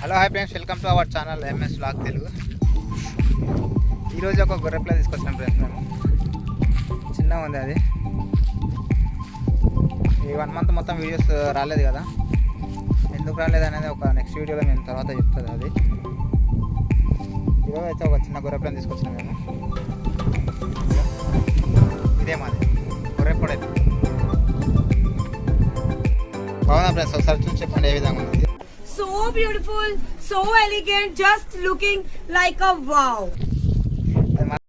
Hello hi friends welcome to our channel MS blog Telugu ఈరోజు ఒక గొర్రె పిల్ల తీసుకొచ్చాం ఫ్రెండ్స్ మేము. చిన్నగా ఉంది అది. ఈ వన్ మంత్ మొత్తం వీడియోస్ రాలేదు కదా. ఎందుకు రాలేదు అనేది ఒక నెక్స్ట్ వీడియోలో మేము తర్వాత చెప్తుంది అది. ఈరోజు అయితే ఒక చిన్న గొర్రె పిల్లని తీసుకొచ్చాం మేము. ఇదే మాది. గొర్రె పొడైతే బాగుందా ఫ్రెండ్స్ ఒకసారి చూసి చెప్పండి ఏ విధంగా ఉంది. So beautiful, so elegant, just looking like a wow. అది మన-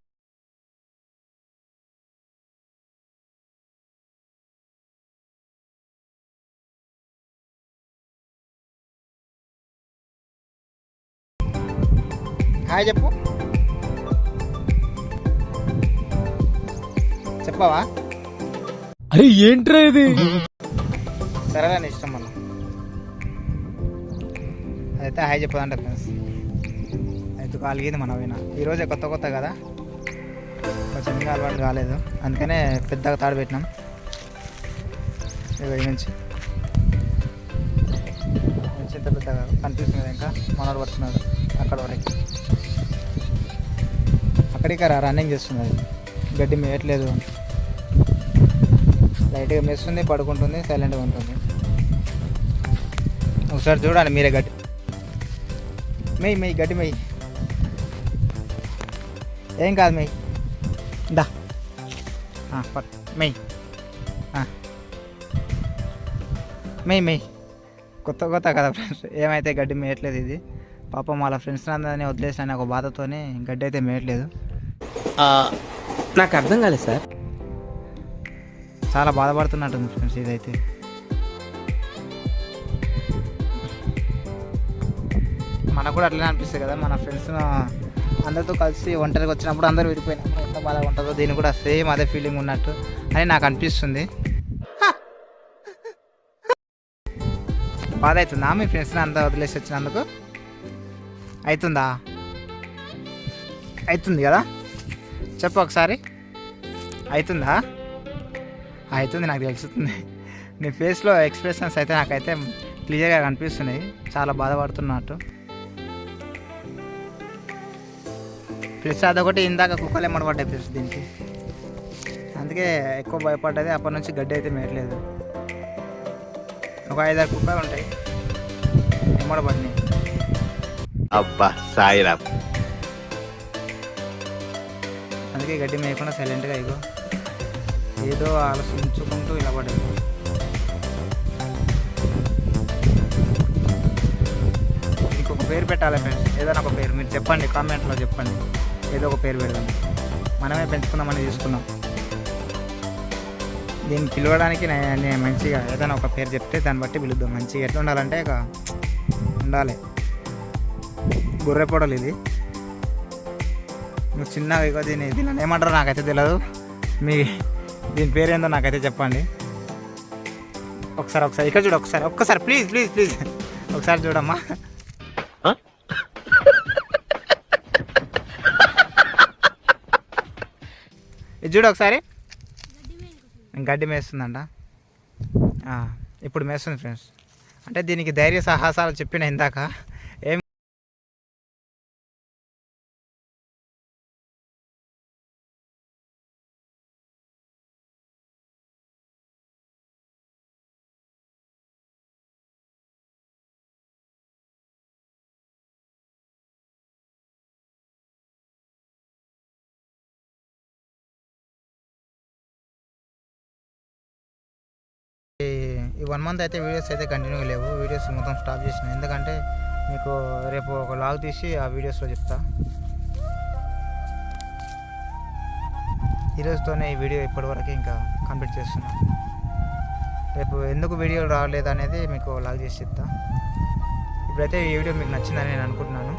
హాయ్ చెప్పు. చెప్పవా? అరే ఏంట్రా ఇది? సరేనా ఇష్టం మనం అయితే హాయ్ చెప్పదంట ఫ్రెండ్స్. అయితే కాలిగింది మన పోయిన. ఈరోజే కొత్త కొత్త కదా. కొంచెం ఇంకా అలవాటు కాలేదు అందుకనే పెద్దగా తాడు పెట్టినాం. ఇది నుంచి. ఈ ఇంత పెద్దగా కనిపిస్తుంది ఇంకా. మనోడు పడుతున్నాడు. అక్కడ వరకు. అక్కడికి రా రన్నింగ్ చేస్తుంది గడ్డి మేయట్లేదు. లైట్గా మెస్తుంది పడుకుంటుంది సైలెంట్గా ఉంటుంది. ఒకసారి చూడండి మీరే గడ్డి మెయ్యి మెయ్యి గడ్డి మెయ్యి ఏం కాదు మెయ్యి దా. మెయ్యి. మెయ్యి మెయ్యి కొత్త కొత్త కదా ఫ్రెండ్స్ ఏమైతే గడ్డి మేయట్లేదు ఇది. పాపం వాళ్ళ ఫ్రెండ్స్ అందరినీ వదిలేసిన ఒక బాధతోనే గడ్డి అయితే మేయట్లేదు. నాకు అర్థం కాలేదు సార్. చాలా బాధపడుతున్నట్టుంది ఫ్రెండ్స్ ఇదైతే. కూడా అట్లనే అనిపిస్తుంది కదా. మన ఫ్రెండ్స్ అందరితో కలిసి ఒంటరిగా వచ్చినప్పుడు అందరూ విడిపోయినప్పుడు ఎంత బాధగా ఉంటుందో దీని కూడా సేమ్ అదే ఫీలింగ్ ఉన్నట్టు అని నాకు అనిపిస్తుంది. బాధ అవుతుందా మీ ఫ్రెండ్స్ని అంతా వదిలేసి వచ్చినందుకు? అవుతుందా? అవుతుంది కదా? చెప్పు ఒకసారి. అవుతుందా? అవుతుంది నాకు తెలుస్తుంది. నీ ఫేస్లో ఎక్స్ప్రెషన్స్ అయితే నాకైతే క్లియర్గా కనిపిస్తున్నాయి. చాలా బాధపడుతున్నట్టు. ప్లస్ అదొకటి ఇందాక కుక్కలు ఎమ్మడబడ్డాయి ప్లస్ దీనికి. అందుకే ఎక్కువ భయపడ్డది అప్పటి నుంచి గడ్డి అయితే మేయట్లేదు. ఒక ఐదారు కుక్కలు ఉంటాయి. ఎమ్మడబడినాయి అబ్బా సాయిరామ్. అందుకే గడ్డి మేయకుండా సైలెంట్గా ఇగో. ఏదో ఆలోచించుకుంటూ ఇలా పడేది ఒక పేరు పెట్టాలి ఫ్రెండ్స్? ఏదైనా ఒక పేరు మీరు చెప్పండి కామెంట్లో చెప్పండి. ఏదో ఒక పేరు పెడదాం. మనమే పెంచుకుందామని చూసుకున్నాం. దీన్ని పిలవడానికి నేను మంచిగా ఏదైనా ఒక పేరు చెప్తే దాన్ని బట్టి పిలుద్దాం. మంచిగా ఎట్లా ఉండాలంటే ఇక ఉండాలి. గొర్రె పొడలు ఇది. నువ్వు చిన్నగా ఇక దీన్ని దీని ఏమంటారో నాకైతే తెలియదు మీ దీని పేరేందో నాకైతే చెప్పండి. ఒకసారి ఒకసారి ఇక్కడ చూడు ఒకసారి ఒక్కసారి ప్లీజ్ ప్లీజ్ ప్లీజ్ ఒకసారి చూడమ్మా. చూడు ఒకసారి. గడ్డి మేస్తుందంట. ఇప్పుడు మేస్తుంది ఫ్రెండ్స్. అంటే దీనికి ధైర్య సాహసాలు చెప్పిన ఇందాక. వన్ మంత్ అయితే వీడియోస్ అయితే కంటిన్యూ లేవు. వీడియోస్ మొత్తం స్టాప్ చేసిన. ఎందుకంటే మీకు రేపు ఒక లాగ్ తీసి ఆ వీడియోస్లో చెప్తా. ఈరోజుతోనే ఈ వీడియో ఇప్పటివరకు ఇంకా కంప్లీట్ చేస్తున్నా. రేపు ఎందుకు వీడియోలు రాలేదు అనేది మీకు లాగ్ చేసి చెప్తా. ఇప్పుడైతే ఈ వీడియో మీకు నచ్చిందని నేను అనుకుంటున్నాను.